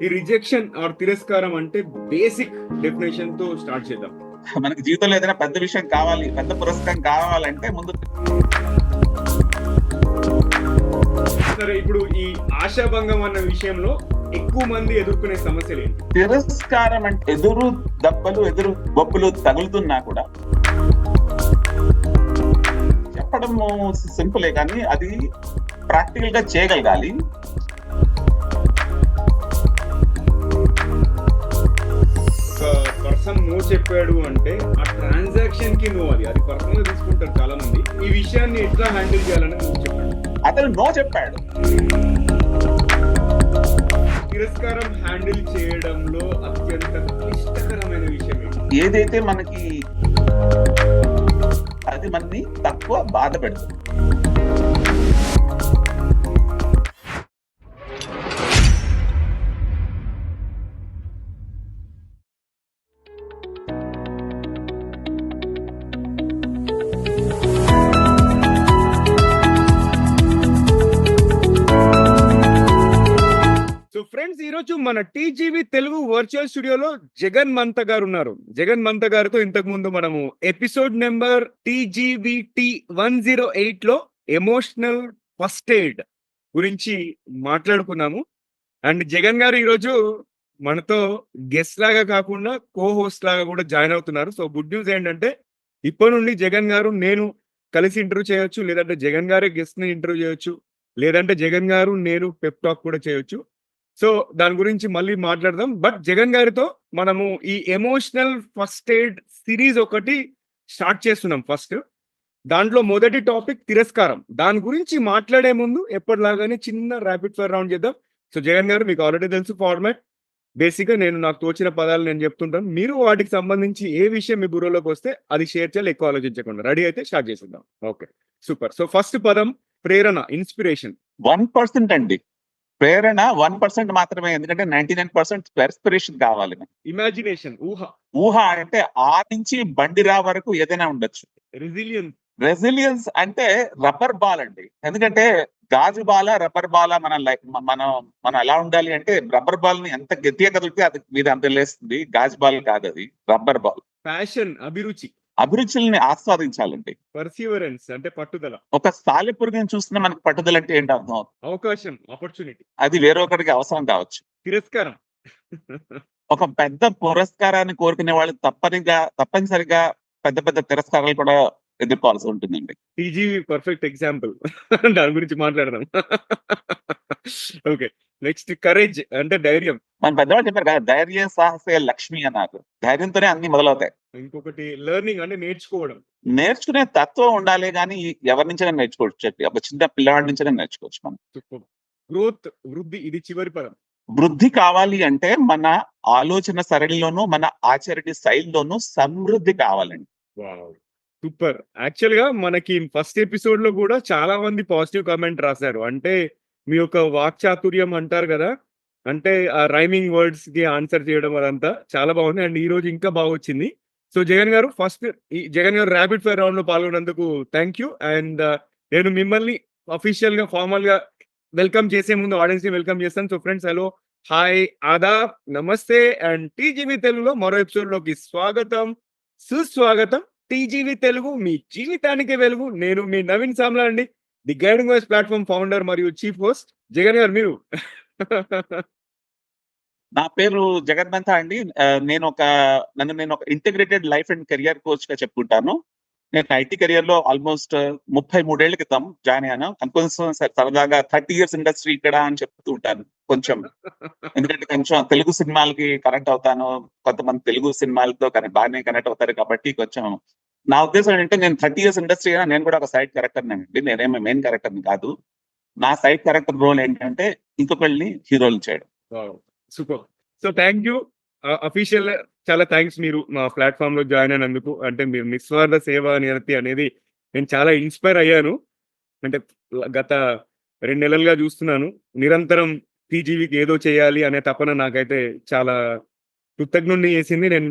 ఈ rejection are తిరస్కారం అంటే బేసిక్ డెఫినేషన్తో స్టార్ట్ చేద్దాం. మనకి జీవితంలో ఏదైనా పెద్ద విషయం కావాలి పెద్ద పురస్కారం కావాలంటే ముందు సరే ఇప్పుడు ఈ ఆశాభంగం అన్న విషయంలో ఎక్కువ మంది ఎదుర్కొనే సమస్యలు ఏంటి? తిరస్కారం అంటే ఎదురు దెబ్బలు ఎదురు బొప్పులు తగులుతున్నా కూడా చెప్పడం సింపులే కానీ అది ప్రాక్టికల్గా చేయగలగాలి. నో చెప్పాడు అంటే ఆ ట్రాన్సాక్షన్కి నో అది. అది పర్సనల్ తీసుకుంటారు చాలా మంది ఈ విషయాన్ని ఎట్లా హ్యాండిల్ చేయాలని చెప్పాడు. అతను నో చెప్పాడు. తిరస్కారం హ్యాండిల్ చేయడంలో అత్యంత క్లిష్టకరమైన విషయం ఏదైతే మనకి అది మనని తక్కువ బాధ పెడుతుంది. ఈరోజు మన టీజీవి తెలుగు వర్చువల్ స్టూడియోలో జగన్ మంత గారు ఉన్నారు. జగన్ మంత గారితో ఇంతకు ముందు మనము episode number TGVT one zero ఎయిట్లో ఎమోషనల్ ఫస్ట్ ఎయిడ్ గురించి మాట్లాడుకున్నాము. అండ్ జగన్ గారు ఈరోజు మనతో గెస్ట్ లాగా కాకుండా కో హోస్ట్ లాగా కూడా జాయిన్ అవుతున్నారు. సో గుడ్ న్యూస్ ఏంటంటే ఇప్పటి నుండి జగన్ గారు నేను కలిసి ఇంటర్వ్యూ చేయొచ్చు లేదంటే జగన్ గారే గెస్ట్ని ఇంటర్వ్యూ చేయొచ్చు లేదంటే జగన్ గారు నేను పెప్ టాక్ కూడా చేయొచ్చు. సో దాని గురించి మళ్ళీ మాట్లాడదాం. బట్ జగన్ గారితో మనము ఈ ఎమోషనల్ ఫస్ట్ ఎయిడ్ సిరీస్ ఒకటి స్టార్ట్ చేస్తున్నాం ఫస్ట్. దాంట్లో మొదటి టాపిక్ తిరస్కారం. దాని గురించి మాట్లాడే ముందు ఎప్పటిలాగానే చిన్న ర్యాపిడ్ ఫైర్ రౌండ్ చేద్దాం. సో జగన్ గారు మీకు ఆల్రెడీ తెలుసు ఫార్మాట్ బేసిక్గా నేను నాకు తోచిన పదాలు నేను చెప్తుంటాను. మీరు వాటికి సంబంధించి ఏ విషయం మీ బుర్రలోకి వస్తే అది షేర్ చేయాలి ఎక్కువ ఆలోచించకుండా. రెడీ అయితే స్టార్ట్ చేసేద్దాం. ఓకే సూపర్ సో ఫస్ట్ పదం ప్రేరణ ఇన్స్పిరేషన్ వన్ పర్సెంట్ అండి. ప్రేరణ వన్ పర్సెంట్ మాత్రమే ఎందుకంటే నైన్టీ నైన్ పర్సెంట్ పెర్స్పిరేషన్ కావాలి. ఇమాజినేషన్ ఊహ. ఊహ అంటే ఆ నుంచి బండి రా వరకు ఏదైనా ఉండొచ్చు. రెసిలియన్స్ రెసిలియన్స్ అంటే రబ్బర్ బాల్ అండి. ఎందుకంటే గాజు బాల రబ్బర్ బాల మన లైఫ్ మనం మనం ఎలా ఉండాలి అంటే రబ్బర్ బాల్ని ఎంత గట్టిగా కదిలితే అది మీద అంత లేస్తుంది. గాజు బాల్ కాదు అది రబ్బర్ బాల్ ప్యాషన్ అభిరుచి. అభిరుచుల్ని ఆస్వాదించాలండి. పర్సీవరెన్స్ అంటే పట్టుదల. ఒక సాలెపురుగుని చూస్తున్న మనకి పట్టుదల అంటే ఏంటి అర్థం అవకాశం ఆపర్చునిటీ అది వేరొకరికి అవసరం కావచ్చు. తిరస్కారం. ఒక పెద్ద పురస్కారాన్ని కోరుకునే వాళ్ళు తప్పనిగా తప్పనిసరిగా పెద్ద పెద్ద తిరస్కారాలు కూడా ఎదుర్కోవాల్సి ఉంటుందండి. టీజీవి పర్ఫెక్ట్ ఎగ్జాంపుల్ దాని గురించి మాట్లాడదాం. ఓకే నెక్స్ట్ కరేజ్ అంటే ధైర్యం. మన పెద్దవాళ్ళు చెప్పారు కదా ధైర్య సాహసే లక్ష్మి అన్నారు. ధైర్యంతోనే అన్ని మొదలవుతాయి. ఇంకొకటి లెర్నింగ్ అంటే నేర్చుకోవడం. నేర్చుకునే తత్వం ఉండాలి కానీ ఎవరి నుంచైనా నేర్చుకోవచ్చు. చెప్పి ఒక చిన్న పిల్లవాడి నుంచైనా నేర్చుకోవచ్చు మనం. గ్రోత్ వృద్ధి ఇది చివరి పదం. వృద్ధి కావాలి అంటే మన ఆలోచన సరళిలోనూ మన ఆచరణ శైలిలోనూ సమృద్ధి కావాలండి. సూపర్. యాక్చువల్గా మనకి ఫస్ట్ ఎపిసోడ్లో కూడా చాలా మంది పాజిటివ్ కామెంట్ రాశారు. అంటే మీ యొక్క వాక్చాతుర్యం అంటారు కదా? అంటే ఆ రైమింగ్ వర్డ్స్కి ఆన్సర్ చేయడం అదంతా చాలా బాగుంది. అండ్ ఈ రోజు ఇంకా బాగా వచ్చింది సో జగన్ గారు ఫస్ట్ ఈ జగన్ గారు ర్యాపిడ్ ఫైర్ రౌండ్లో పాల్గొన్నందుకు థ్యాంక్ యూ అండ్ నేను మిమ్మల్ని అఫీషియల్గా ఫార్మల్గా వెల్కమ్ చేసే ముందు ఆడియన్స్ని వెల్కమ్ చేస్తాను సో ఫ్రెండ్స్ హలో హాయ్ ఆదా నమస్తే అండ్ టీజీవీ తెలుగులో మరో ఎపిసోడ్లోకి స్వాగతం. సుస్వాగతం. టీజీవీ తెలుగు మీ జీవితానికి వెలుగు. నేను మీ నవీన్ సామ్లా అండి the guiding voice platform founder మరియు చీఫ్ హోస్ట్ జగన్ గారు మీరు. నా పేరు జగన్మంత అండి. నేను ఒక నన్ను నేను ఒక ఇంటిగ్రేటెడ్ లైఫ్ అండ్ కెరియర్ కోచ్గా చెప్పుకుంటాను. నేను ఐటీ కెరియర్లో ఆల్మోస్ట్ ముప్పై మూడేళ్ళ క్రితం జాయిన్ అయ్యాను. కొంచెం సరదాగా థర్టీ ఇయర్స్ ఇండస్ట్రీ ఇక్కడ అని చెప్తూ ఉంటాను కొంచెం. ఎందుకంటే కొంచెం తెలుగు సినిమాలకి కనెక్ట్ అవుతాను. కొంతమంది తెలుగు సినిమాలతో బాగానే కనెక్ట్ అవుతారు కాబట్టి కొంచెం నా ఉద్దేశం ఏంటంటే నేను థర్టీ ఇయర్స్ ఇండస్ట్రీ అయినా నేను కూడా ఒక సైడ్ క్యారెక్టర్ అండి. నేనేమి మెయిన్ క్యారెక్టర్ని కాదు. నా సైడ్ క్యారెక్టర్ రోల్ ఏంటంటే ఇంకొకళ్ళని హీరోలు చేయడం. Super. So thank you official చాలా థ్యాంక్స్ మీరు మా ప్లాట్ఫామ్లో జాయిన్ అయినందుకు. అంటే మీరు నిస్వార్థ సేవ నిరతి అనేది నేను చాలా ఇన్స్పైర్ అయ్యాను. అంటే గత రెండు నెలలుగా చూస్తున్నాను. నిరంతరం టీజీవీకి ఏదో చేయాలి అనే తపన నాకైతే చాలా కృతజ్ఞుని చేసింది. నేను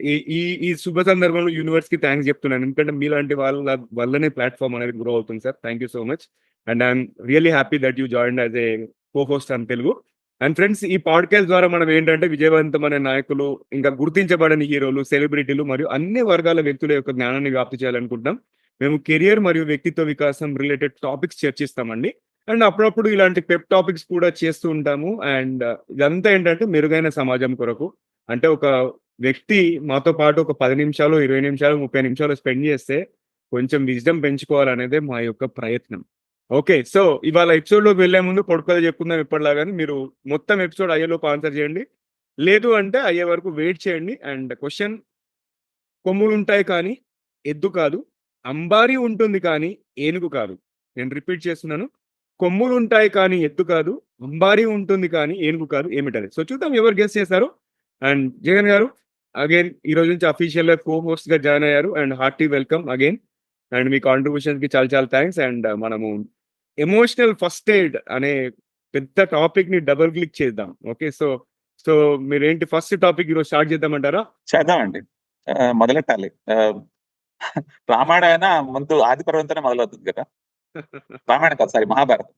ఈ ఈ శుభ సందర్భంలో యూనివర్స్కి థ్యాంక్స్ చెప్తున్నాను. ఎందుకంటే మీలాంటి వాళ్ళ వల్లనే ప్లాట్ఫామ్ అనేది గ్రో అవుతుంది sir thank you so much and I'm really happy that you join as a co host అని తెలుగు అండ్ ఫ్రెండ్స్ ఈ పాడ్కాస్ట్ ద్వారా మనం ఏంటంటే విజయవంతమైన నాయకులు ఇంకా గుర్తించబడని హీరోలు సెలబ్రిటీలు మరియు అన్ని వర్గాల వ్యక్తుల యొక్క జ్ఞానాన్ని వ్యాప్తి చేయాలనుకుంటున్నాం. మేము కెరియర్ మరియు వ్యక్తిత్వ వికాసం రిలేటెడ్ టాపిక్స్ చర్చిస్తామండి. అండ్ అప్పుడప్పుడు ఇలాంటి పెప్ టాపిక్స్ కూడా చేస్తూ ఉంటాము. అండ్ uh, ఇదంతా ఏంటంటే మెరుగైన సమాజం కొరకు. అంటే ఒక వ్యక్తి మాతో పాటు ఒక పది నిమిషాలు ఇరవై నిమిషాలు ముప్పై నిమిషాలు స్పెండ్ చేస్తే కొంచెం విజ్డమ్ పెంచుకోవాలనేదే మా యొక్క ప్రయత్నం. ఓకే. సో ఇవాళ ఎపిసోడ్లోకి వెళ్ళే ముందు పొడుకలు చెప్పుకుందాం ఎప్పటిలాగానే. మీరు మొత్తం ఎపిసోడ్ అయ్యేలోపు ఆన్సర్ చేయండి. లేదు అంటే అయ్యే వరకు వెయిట్ చేయండి. అండ్ క్వశ్చన్ కొమ్ములు ఉంటాయి కానీ ఎద్దు కాదు అంబారీ ఉంటుంది కానీ ఏనుగు కాదు. నేను రిపీట్ చేస్తున్నాను. కొమ్ములు ఉంటాయి కానీ ఎద్దు కాదు అంబారీ ఉంటుంది కానీ ఏనుగు కాదు ఏమిటది సో చూద్దాం ఎవరు గెస్ట్ చేశారు. అండ్ జగన్ గారు అగైన్ ఈ రోజు నుంచి అఫీషియల్గా కో హోస్ట్గా జాయిన్ అయ్యారు. And hearty welcome again and మీ కాంట్రిబ్యూషన్కి చాలా చాలా థ్యాంక్స్ అండ్ మనము ఎమోషనల్ ఫస్ట్ ఎయిడ్ అనే పెద్ద టాపిక్ని డబుల్ క్లిక్ చేద్దాం. ఓకే సో సో మీరేంటి ఫస్ట్ టాపిక్ ఈరోజు స్టార్ట్ చేద్దామంటారా? చేద్దామండి. మొదలెట్టాలి. రామాయణ ముందు ఆది పర్వంతనే మొదలవుతుంది కదా. రామాయణ కాదు sorry Mahabharatam.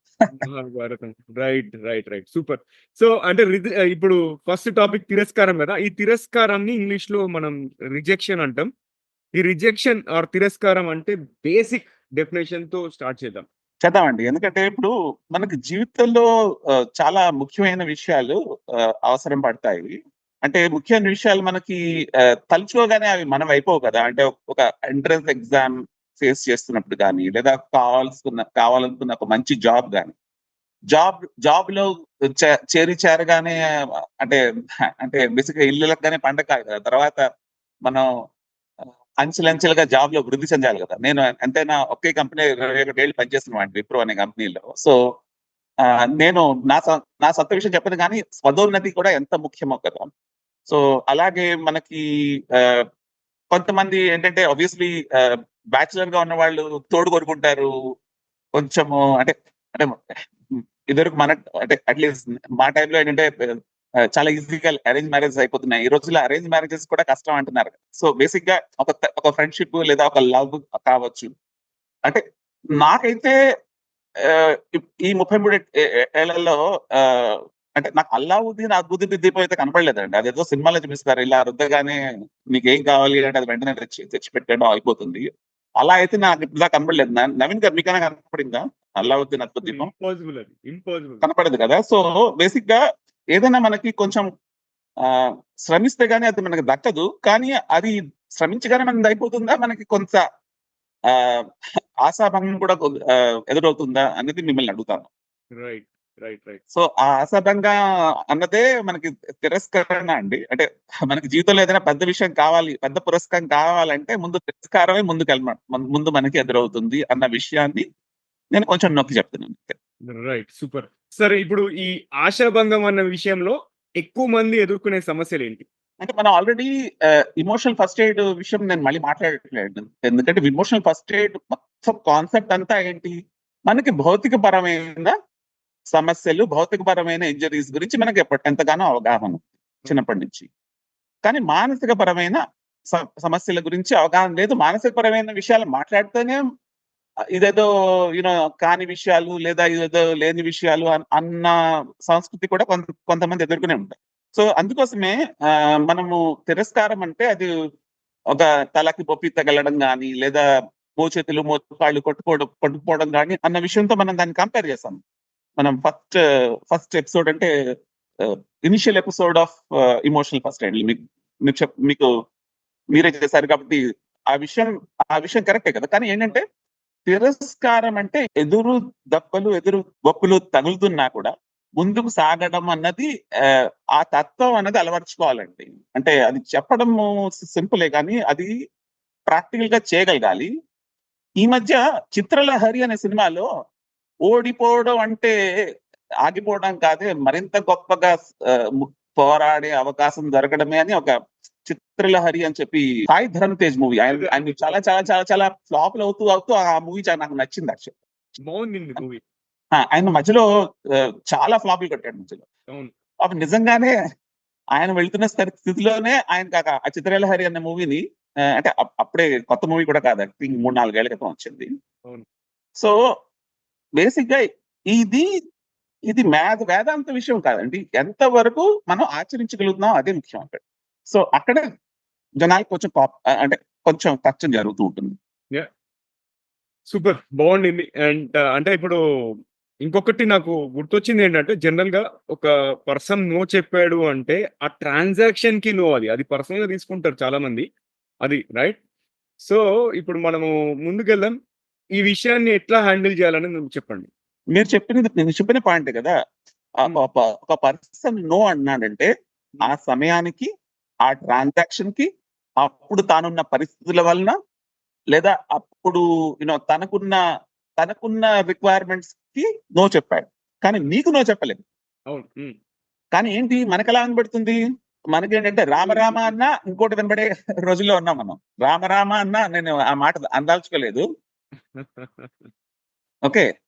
Bharatam right right right super so అంటే ఇప్పుడు ఫస్ట్ టాపిక్ తిరస్కారం కదా. ఈ తిరస్కారాన్ని ఇంగ్లీష్లో మనం రిజెక్షన్ అంటాం. ఈ రిజెక్షన్ ఆర్ తిరస్కారం అంటే బేసిక్ డెఫినేషన్తో స్టార్ట్ చేద్దాం. చేద్దామండి. ఎందుకంటే ఇప్పుడు మనకి జీవితంలో చాలా ముఖ్యమైన విషయాలు అవసరం పడతాయి. అంటే ముఖ్యమైన విషయాలు మనకి తలుచుకోగానే అవి మనం అయిపోవు కదా. అంటే ఒక ఎంట్రన్స్ ఎగ్జామ్ ఫేస్ చేస్తున్నప్పుడు కానీ లేదా కావాల్సిన కావాలనుకున్న ఒక మంచి జాబ్ కానీ జాబ్ జాబ్లో చే- చేరి చేరగానే అంటే అంటే బేసిక్గా ఇల్లులకు కానీ పండగ కాదు కదా. తర్వాత మనం అంచెలంచెలుగా జాబ్లో వృద్ధి చెందాలి కదా. నేను ఎంతైనా ఒకే కంపెనీ ఇరవై ఒకటి ఏళ్ళు పనిచేస్తున్నాను విప్రో అనే కంపెనీలో. సో నేను నా నా సొంత విషయం చెప్పను కానీ స్వదోన్నతి కూడా ఎంత ముఖ్యమో కదా. సో అలాగే మనకి కొంతమంది ఏంటంటే ఆబ్వియస్లీ బ్యాచులర్గా ఉన్న వాళ్ళు తోడు కొనుక్కుంటారు కొంచెము అంటే అంటే ఇదివరకు మన అంటే అట్లీస్ట్ మా టైంలో ఏంటంటే చాలా ఈజీగా అరేంజ్ మ్యారేజ్ అయిపోతున్నాయి. ఈ రోజుల్లో అరేంజ్ మ్యారేజెస్ కూడా కష్టం అంటున్నారు. సో బేసిక్గా ఒక ఒక ఫ్రెండ్షిప్ లేదా ఒక లవ్ కావచ్చు. అంటే నాకైతే ఈ- ముప్పై మూడు ఏళ్ళలో అంటే నాకు అల్లావుద్దీన్ అద్భుత దీపం అయితే కనపడలేదండి. అదేదో సినిమాలో చూపిస్తారు. ఇలా రుద్దగానే మీకు ఏం కావాలి అంటే అది వెంటనే తెచ్చి తెచ్చి పెట్టడం అయిపోతుంది. అలా అయితే నాకు ఇప్పుడు కనపడలేదు. నవీన్ గారు మీకైనా కనపడిందా? అల్లావుద్దీన్ అద్భుత దీపం? కనపడదు కదా? సో బేసిక్గా ఏదైనా మనకి కొంచెం ఆ శ్రమిస్తే గానీ అది మనకి దక్కదు. కానీ అది శ్రమించగానే మనది అయిపోతుందా? మనకి కొంత ఆ ఆశాభంగం కూడా ఎదురవుతుందా అనేది మిమ్మల్ని అడుగుతాను. Right right right. సో ఆ ఆశాభంగా అన్నదే మనకి తిరస్కరణ అండి. అంటే మనకి జీవితంలో ఏదైనా పెద్ద విషయం కావాలి పెద్ద పురస్కారం కావాలంటే ముందు తిరస్కారమే ముందుకు ముందు మనకి ఎదురవుతుంది అన్న విషయాన్ని నేను కొంచెం నొక్కి చెప్తున్నాను. Right super. సరే ఇప్పుడు ఈ ఆశాభంగం అన్న విషయంలో ఎక్కువ మంది ఎదుర్కొనే సమస్యలు ఏంటి అంటే మనం ఆల్రెడీ ఇమోషనల్ ఫస్ట్ ఎయిడ్ విషయం నేను మళ్ళీ మాట్లాడట్లేదు. ఎందుకంటే ఇమోషనల్ ఫస్ట్ ఎయిడ్ మొత్తం కాన్సెప్ట్ అంతా ఏంటి? మనకి భౌతిక పరమైన సమస్యలు భౌతిక పరమైన ఇంజరీస్ గురించి మనకి ఎప్పటి ఎంతగానో అవగాహన చిన్నప్పటి నుంచి. కానీ మానసిక పరమైన సమస్యల గురించి అవగాహన లేదు. మానసిక పరమైన విషయాలు మాట్లాడితేనే ఇదేదో యూనో కాని విషయాలు లేదా ఇదేదో లేని విషయాలు అన్న సంస్కృతి కూడా కొంత కొంతమంది ఎదుర్కొనే ఉంటారు. సో అందుకోసమే మనము తిరస్కారం అంటే అది ఒక తలకి బొప్పి తగలడం కానీ లేదా మోచేతులు మోకాళ్ళు కొట్టుకోవడం కొట్టుకుపోవడం కానీ అన్న విషయంతో మనం దాన్ని కంపేర్ చేస్తాం. మనం ఫస్ట్ ఫస్ట్ ఎపిసోడ్ అంటే initial episode of emotional first aid మీకు మీకు చెప్ మీకు మీరే చేశారు కాబట్టి ఆ విషయం ఆ విషయం కరెక్టే కదా. కానీ ఏంటంటే తిరస్కారం అంటే ఎదురు దప్పలు ఎదురు గొప్పలు తగులుతున్నా కూడా ముందుకు సాగడం అన్నది ఆ, తత్వం అన్నది అలవర్చుకోవాలండి. అంటే అది చెప్పడం సింపులే కానీ అది ప్రాక్టికల్గా చేయగలగాలి. ఈ మధ్య చిత్రలహరి అనే సినిమాలో ఓడిపోవడం అంటే ఆగిపోవడం కాదే మరింత గొప్పగా పోరాడే అవకాశం దొరకడమే అని ఒక చిత్రలహరి అని చెప్పి సాయి ధరమ్ తేజ్ మూవీ ఆయన ఆయన చాలా చాలా చాలా చాలా ఫ్లాప్ అవుతూ అవుతూ ఆ మూవీ చాలా నాకు నచ్చింది యాక్చువల్ బాగుంది మూవీ ఆయన మధ్యలో చాలా ఫ్లాపులు కొట్టాడు మధ్యలో. పాపం నిజంగానే ఆయన వెళ్తున్న స్థితి- స్థితిలోనే ఆయన కాక ఆ చిత్రలహరి అనే మూవీని అంటే అప్- అప్పుడే కొత్త మూవీ కూడా కాదు థింక్ మూడు నాలుగేళ్ళ క్రితం వచ్చింది. సో బేసిక్గా ఇది ఇది మేధ వేదాంత విషయం కాదండి. ఎంత వరకు మనం ఆచరించగలుగుతున్నాం అదే ముఖ్యం అక్కడ. సో అక్కడ జనాలకు కొంచెం అంటే కొంచెం కష్టం జరుగుతూ ఉంటుంది. సూపర్ బాగుండింది అండ్ అంటే ఇప్పుడు ఇంకొకటి నాకు గుర్తొచ్చింది ఏంటంటే జనరల్గా ఒక పర్సన్ నో చెప్పాడు అంటే ఆ ట్రాన్సాక్షన్కి నో అది. అది పర్సనల్గా తీసుకుంటారు చాలా మంది అది రైట్ సో ఇప్పుడు మనము ముందుకెళ్దాం. ఈ విషయాన్ని ఎట్లా హ్యాండిల్ చేయాలని నువ్వు చెప్పండి. మీరు చెప్పినది నేను చెప్పిన పాయింట్ కదా Hmm. ఒక- ఒక పర్సన్ నో అన్నాడంటే ఆ సమయానికి ఆ ట్రాన్సాక్షన్కి అప్పుడు తానున్న పరిస్థితుల వలన లేదా అప్పుడు యూనో తనకున్న తనకున్న రిక్వైర్మెంట్స్కి నో చెప్పాడు. కానీ నీకు నో చెప్పలేదు. కానీ ఏంటి? మనకు ఎలా కనబడుతుంది? మనకేంటంటే రామరామ అన్న ఇంకోటి వినబడే రోజుల్లో ఉన్నాం మనం. రామరామ అన్న నేను ఆ మాట అందాల్చుకోలేదు. ఓకే.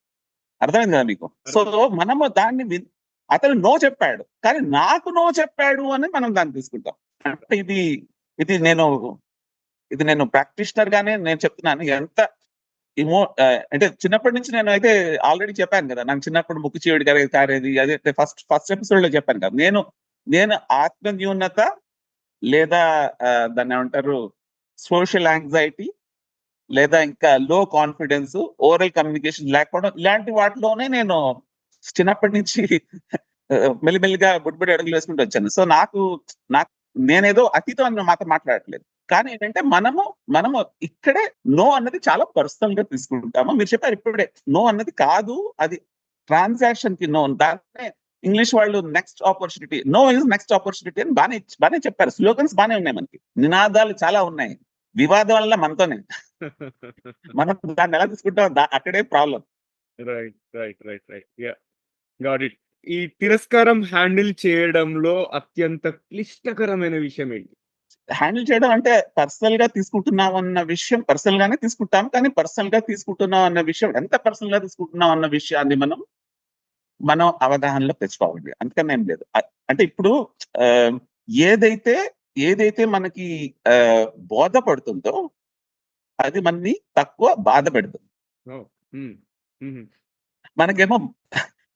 అర్థమైంది కదా మీకు? సో మనము దాన్ని అతను నో చెప్పాడు. కానీ నాకు నో చెప్పాడు అని మనం దాన్ని తీసుకుంటాం. అంటే ఇది ఇది నేను ఇది నేను ప్రాక్టీషనర్ గానే నేను చెప్తున్నాను. ఎంత ఇమో అంటే చిన్నప్పటి నుంచి నేను అయితే ఆల్రెడీ చెప్పాను కదా నాకు చిన్నప్పుడు ముక్కు చీవుడి గారి కారేది అదే ఫస్ట్ ఫస్ట్ ఎపిసోడ్లో చెప్పాను కదా. నేను నేను ఆత్మన్యూనత లేదా దాన్ని ఏమంటారు సోషల్ యాంగ్జైటీ లేదా ఇంకా లో కాన్ఫిడెన్స్ ఓరల్ కమ్యూనికేషన్ లేకపోవడం ఇలాంటి వాటిలోనే నేను చిన్నప్పటి నుంచి మెల్లిమెల్లిగా బుడ్బుడి అడుగులు వేసుకుంటూ వచ్చాను. సో నాకు నాకు నేనేదో అతీతం అని మాత్రం మాట్లాడట్లేదు. కానీ ఏంటంటే మనము మనము ఇక్కడే నో అన్నది చాలా పర్సనల్గా తీసుకుంటాము. మీరు చెప్పారు ఇప్పుడే నో అన్నది కాదు అది ట్రాన్సాక్షన్కి నో దాన్నే ఇంగ్లీష్ వాళ్ళు next opportunity no is next opportunity అని బానే బానే చెప్పారు. స్లోగన్స్ బానే ఉన్నాయి మనకి. నినాదాలు చాలా ఉన్నాయి. వివాదం వల్ల మనతోనే. మనం దాన్ని ఎలా తీసుకుంటాం దా- అక్కడే problem right right right right ya got it ఈ తిరస్కారం హ్యాండిల్ చేయడంలో అత్యంత క్లిష్టకరమైన విషయం ఏంటి? హ్యాండిల్ చేయడం అంటే పర్సనల్గా తీసుకుంటున్నాం అన్న విషయం పర్సనల్ గానే తీసుకుంటాం కానీ పర్సనల్గా తీసుకుంటున్నాం అన్న విషయం ఎంత పర్సనల్గా తీసుకుంటున్నాం అన్న విషయాన్ని మనం మనం అవగాహనలో తెచ్చుకోవాలి. అందుకని ఏం లేదు. అంటే ఇప్పుడు ఏదైతే ఏదైతే మనకి బోధపడుతుందో అది మనని తక్కువ బాధ పెడుతుంది. ఉమ్,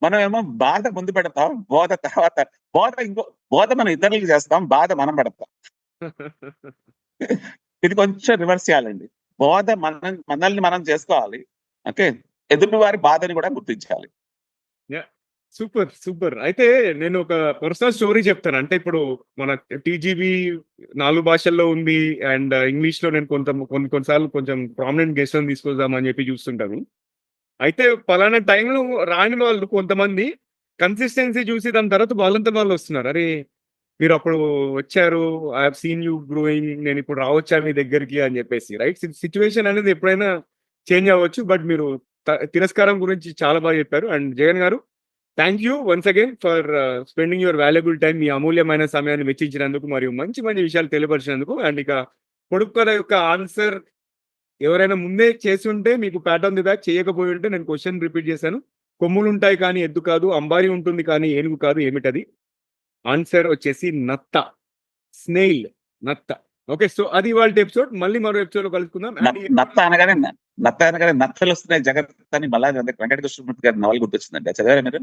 మనకేమో మనమేమో బాధ ముందు పెడతాం బోధ తర్వాత బోధ ఇంకో బోధ మనం ఇతరులకు చేస్తాం బాధ మనం పెడతాం. ఇది కొంచెం రివర్స్ చేయాలండి. బోధ మన మనల్ని మనం చేసుకోవాలి. ఓకే? ఎదుటి వారి బాధని కూడా గుర్తించాలి. Super super. అయితే నేను ఒక పర్సనల్ స్టోరీ చెప్తాను. అంటే ఇప్పుడు మన టీజీబీ నాలుగు భాషల్లో ఉంది. అండ్ ఇంగ్లీష్లో నేను కొంత కొన్ని కొన్నిసార్లు కొంచెం ప్రామినెంట్ గెస్ట్ తీసుకొద్దామని చెప్పి చూస్తుంటాను. అయితే పలానా టైంలో రాని వాళ్ళు కొంతమంది కన్సిస్టెన్సీ చూసి దాని తర్వాత వాళ్ళంతా వాళ్ళు వస్తున్నారు. అరే మీరు అప్పుడు వచ్చారు I have seen you growing నేను ఇప్పుడు రావచ్చా మీ దగ్గరికి అని చెప్పేసి రైట్ సిచ్యువేషన్ అనేది ఎప్పుడైనా చేంజ్ అవ్వచ్చు బట్ మీరు తిరస్కారం గురించి చాలా బాగా చెప్పారు. And Jagan garu thank you once again for spending your valuable time మీ అమూల్యమైన సమయాన్ని వెచ్చించినందుకు మరియు మంచి మంచి విషయాలు తెలియపరిచినందుకు. అండ్ ఇక కొడుకు కథ యొక్క ఆన్సర్ ఎవరైనా ముందే చేసి ఉంటే మీకు ప్యాట్ ఆన్ ది బ్యాక్ చేయకపోయి ఉంటే నేను క్వశ్చన్ రిపీట్ చేశాను. కొమ్ములు ఉంటాయి కానీ ఎద్దు కాదు అంబారి ఉంటుంది కానీ ఏనుగు కాదు ఏమిటది? ఆన్సర్ వచ్చేసి నత్త. స్నేల్ నత్త. ఓకే సో అది వాళ్ళ ఎపిసోడ్ మళ్ళీ మరో ఎపిసోడ్లో కలుసుకుందాం. నత్త అనగానే నత్త అనగానే నత్తలు వస్తున్నాయి. జగత్ అని మళ్ళా వెంకట కృష్ణమూర్తి గారి నవల గుర్తొచ్చిందండి. చదివారా మీరు?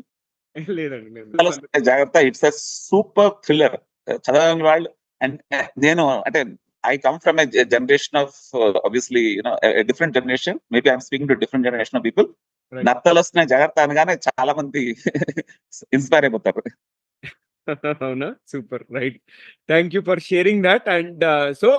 లేదండి జాగ్రత్త. ఇట్స్ అ సూపర్ థ్రిల్లర్ చదవని వాళ్ళు అండ్ నేను అంటే I come from a generation of obviously you know different generation maybe I'm speaking to different generation of people Right. నత్తలు వస్తున్నాయి జాగ్రత్త అనగానే చాలా మంది ఇన్స్పైర్ అయిపోతారు. అవునా? Super. Right. Thank you for sharing that. And so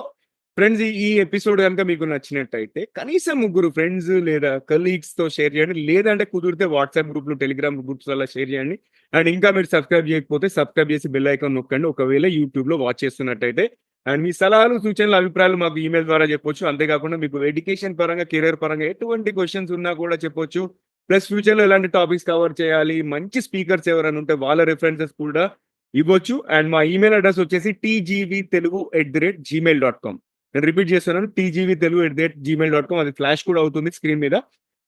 friends ఈ episode కనుక మీకు నచ్చినట్టయితే కనీసం ముగ్గురు ఫ్రెండ్స్ లేదా కలీగ్స్తో షేర్ చేయండి. లేదంటే కుదిరితే వాట్సాప్ గ్రూప్లో టెలిగ్రామ్ గ్రూప్స్ వల్ల షేర్ చేయండి. అండ్ ఇంకా మీరు సబ్స్క్రైబ్ చేయకపోతే సబ్స్క్రైబ్ చేసి బెల్ ఐకాన్ నొక్కండి. ఒకవేళ యూట్యూబ్లో వాచ్ చేస్తున్నట్టయితే అండ్ మీ సలహాలు సూచనలు అభిప్రాయాలు మాకు ఈమెయిల్ ద్వారా చెప్పొచ్చు. అంతేకాకుండా మీకు ఎడ్యుకేషన్ పరంగా కెరీర్ పరంగా ఎటువంటి క్వశ్చన్స్ ఉన్నా కూడా చెప్పొచ్చు. ప్లస్ ఫ్యూచర్లో ఎలాంటి టాపిక్స్ కవర్ చేయాలి మంచి స్పీకర్స్ ఎవరైనా ఉంటే వాళ్ళ రెఫరెన్సెస్ కూడా ఇవ్వచ్చు. అండ్ మా ఈమెయిల్ అడ్రస్ వచ్చేసి TGV Telugu at the rate Gmail dot com. నేను రిపీట్ చేస్తున్నాను TGV Telugu at the rate Gmail dot com. అది ఫ్లాష్ కూడా అవుతుంది స్క్రీన్ మీద.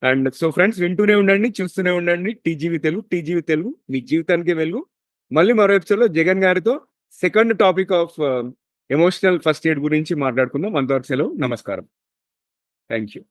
అండ్ సో ఫ్రెండ్స్ వింటూనే ఉండండి చూస్తూనే ఉండండి. టీజీవీ తెలుగు టీజీవీ తెలుగు మీ జీవితానికి వెలుగు. మళ్ళీ మరో ఎపిసోడ్లో జగన్ గారితో second topic of emotional first aid గురించి మాట్లాడుకుందాం. అంతవరకు సెలవు. నమస్కారం. Thank you